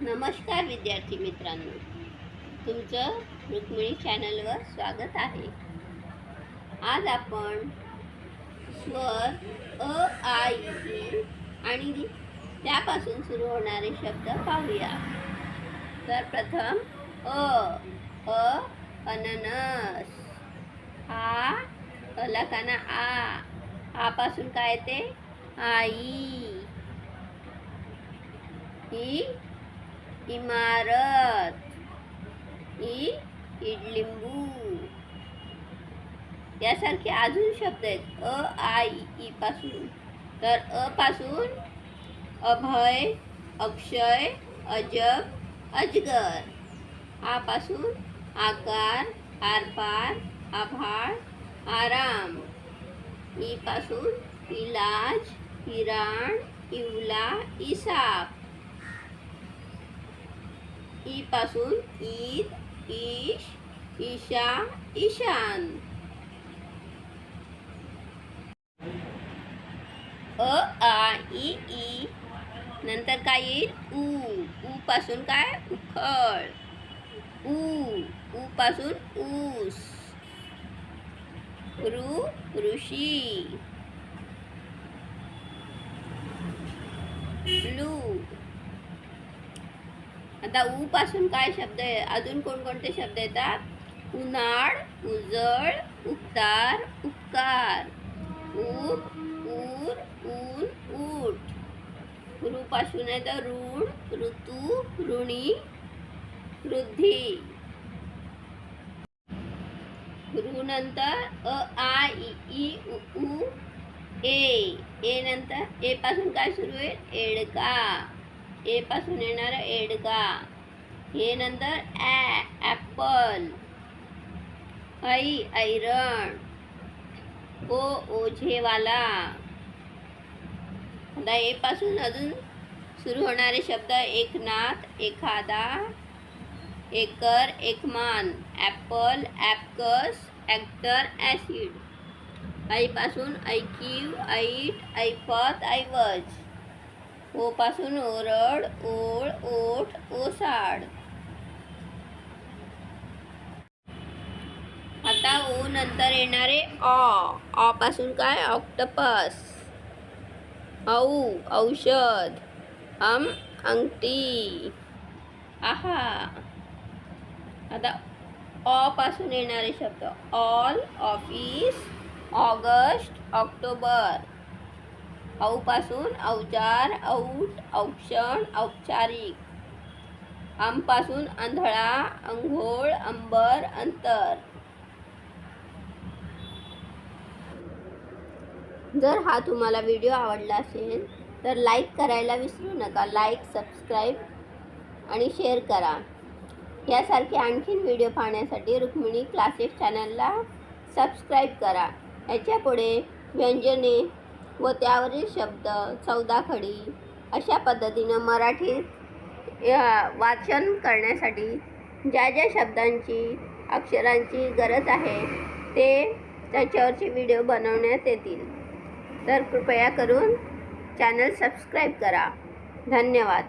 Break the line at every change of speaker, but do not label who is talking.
नमस्कार विद्यार्थी मित्रांनो. तुमचं रुक्मिणी चॅनलवर स्वागत आहे. आज आपण स्वर अ आय ई आणि त्यापासून सुरू होणारे शब्द पाहूया. तर प्रथम अ अ अननस. आ अलकाना आ. आपासून काय येते? आई ही इमारत, इ इडलिंबू. यासारखे अजून शब्द आहेत. अ, आय ई पासून. तर अ पासून अभय, अक्षय, अजब, अजगर. आ पासून आकार, आरपार, आभाळ, आराम. ई पासून इलाज हिराण इवला, इसाप. ई पासून ईद ईश ईशा ईशान. अ आ ई ई नंतर काय येईल? ऊ ऊ पासून काय? उखळ. ऊ ऊ पासून ऊस. ऋ ऋषी. लू. आता ऊ पासून काय शब्द आहे? अजून कोणकोणते शब्द येतात? उन्हाळ उजळ उक्तार उपकार ऊर ऊर ऊन ऊट. ऋपासून आहे तर ऋण ऋतू ऋणी वृद्धी ऋ नंतर अ आ इ ई उ ऊ ए. ए नंतर ए पासून काय सुरू आहे एडका. ए पासून येणार एडगा. हे नंतर ॲ ॲपल. ऐ ऐरण ओ ओझेवाला आता ए पासून अजून सुरू होणारे शब्द एकनाथ एखादा एकर एकमान. ॲपल ॲपकस ॲक्टर ॲसिड. आईपासून ऐकीव ऐट ऐपत ऐवज ओ पासून ओरड, ओळ, ओठ, ओसाड. आता ओ नंतर येणारे ऑ ऑ पासून काय? ऑक्टपस. औ, औषध. अम, अंगठी. आहा. आता ऑ पासून येणारे शब्द. All, office, August, October. औ पासून अवजार औट औक्षण औपचारिक. आमपासून आंधळा अंघोळ अंबर अंतर. जर हा तुम्हाला व्हिडिओ आवडला असेल तर लाईक करायला विसरू नका. लाईक सबस्क्राईब आणि शेअर करा. यासारखे आणखीन व्हिडिओ पाहण्यासाठी रुक्मिणी क्लासेस चॅनलला सबस्क्राईब करा. याच्यापुढे व्यंजने व त्यावरील शब्द चौदाखडी अशा पद्धतीनं मराठीत या- वाचन करण्यासाठी ज्या ज्या शब्दांची अक्षरांची गरज आहे ते त्याच्यावरचे व्हिडिओ बनवण्यात येतील. तर कृपया करून चॅनल सबस्क्राईब करा. धन्यवाद.